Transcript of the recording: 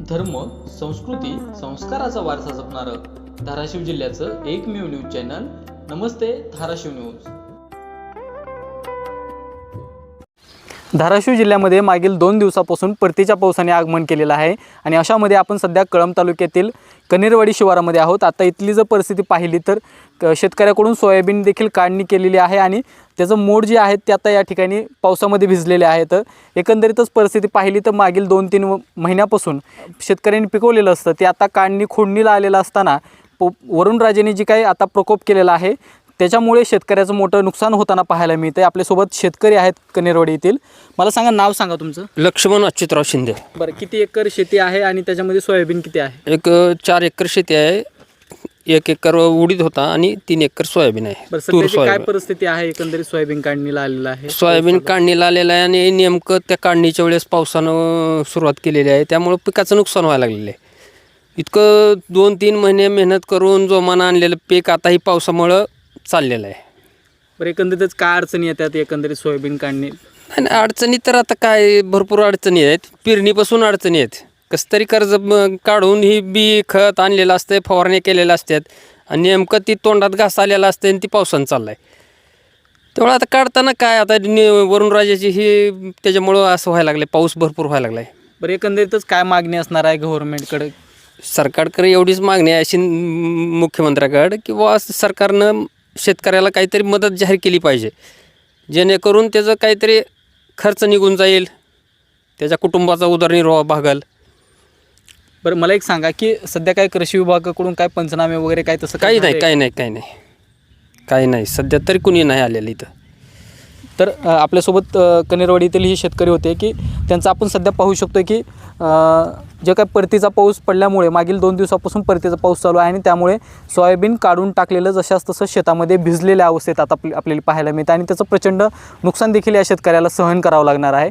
धर्म संस्कृती संस्काराचा वारसा जपणारं धाराशिव जिल्ह्याचं एकमेव न्यूज चॅनल. नमस्ते धाराशिव न्यूज. धाराशिव जिल्ह्यामध्ये मागील दोन दिवसापासून परतीच्या पावसाने आगमन केलेलं आहे आणि अशामध्ये आपण सध्या कळंब तालुक्यातील कनेरवाडी शिवारामध्ये आहोत. आता इथली जर परिस्थिती पाहिली तर क- शेतकऱ्याकडून सोयाबीन देखील काढणी केलेली आहे आणि त्याचं मोड जे आहेत ते आता या ठिकाणी पावसामध्ये भिजलेले आहेत. एकंदरीतच परिस्थिती पाहिली तर मागील दोन तीन महिन्यापासून शेतकऱ्यांनी पिकवलेलं असतं. ते आता काढणी खोडणीला आलेलं असताना पो वरुणराजेने जी काही आता प्रकोप केलेला आहे त्याच्यामुळे शेतकऱ्याचं मोठं नुकसान होताना पाहायला मिळतं आपल्यासोबत शेतकरी आहेत कनेरवाडी येथील. मला सांगा नाव सांगा तुमचं. लक्ष्मण अच्युतराव शिंदे. बरं किती एकर शेती आहे आणि त्याच्यामध्ये सोयाबीन किती आहे? एक चार एकर शेती आहे. एक एकर उडीद होता आणि तीन एकर सोयाबीन आहे. बरं तूर सध्याची काय सोयाबीन. परिस्थिती आहे? एकंदरीत सोयाबीन काढणीला आलेलं आहे. सोयाबीन काढणीला आलेलं आहे आणि नेमकं त्या काढणीच्या वेळेस पावसानं सुरुवात केलेली आहे. त्यामुळं पिकाचं नुकसान व्हायला लागलेलं आहे. इतकं दोन तीन महिने मेहनत करून जोमानं आणलेलं पीक आता ही पावसामुळं चाललेलं आहे. बरं एकंदरीतच काय अडचणी येतात एकंदरीत सोयाबीन काढणी. आणि अडचणी तर आता काय भरपूर अडचणी आहेत. पेरणीपासून अडचणी आहेत. कसं तरी कर्ज म- काढून ही बी खत आणलेलं असतं फवारणी केलेल्या असतात आणि नेमकं ती तोंडात घास आलेला असते आणि ती पावसानं चाललं आहे तेवढं आता काढताना काय आता नि- वरुणराजाची ही त्याच्यामुळं असं व्हायला लागलं पाऊस भरपूर व्हायला लागला आहे बरं एकंदरीतच काय मागणी असणार आहे गव्हर्नमेंटकडे सरकारकडे एवढीच मागणी आहे अशी मुख्यमंत्र्याकडे की बुवा सरकारनं शेतकऱ्याला काहीतरी मदत जाहीर केली पाहिजे. जेणेकरून त्याचं काहीतरी खर्च निघून जाईल. त्याच्या कुटुंबाचा उदरनिर्वाह भागल. बरं मला एक सांगा की सध्या काय कृषी विभागाकडून काय पंचनामे वगैरे काय तसं काही नाही? काही नाही काही नाही. काही नाही. सध्या तरी कुणी नाही आलेलं इथं. तर अ, आपल्यासोबत अ, कनेरवाडीतील ही शेतकरी होते की त्यांचं आपण सध्या पाहू शकतो की जे काय परतीचा पाऊस पडल्यामुळे मागील दोन दिवसापासून परतीचा पाऊस चालू आहे आणि त्यामुळे सोयाबीन काढून टाकलेलं जशास तसं शेतामध्ये भिजलेल्या अवस्थेत आता आपली आपल्याला पाहायला मिळतं आणि त्याचं प्रचंड नुकसान देखील या शेतकऱ्याला सहन करावं लागणार आहे.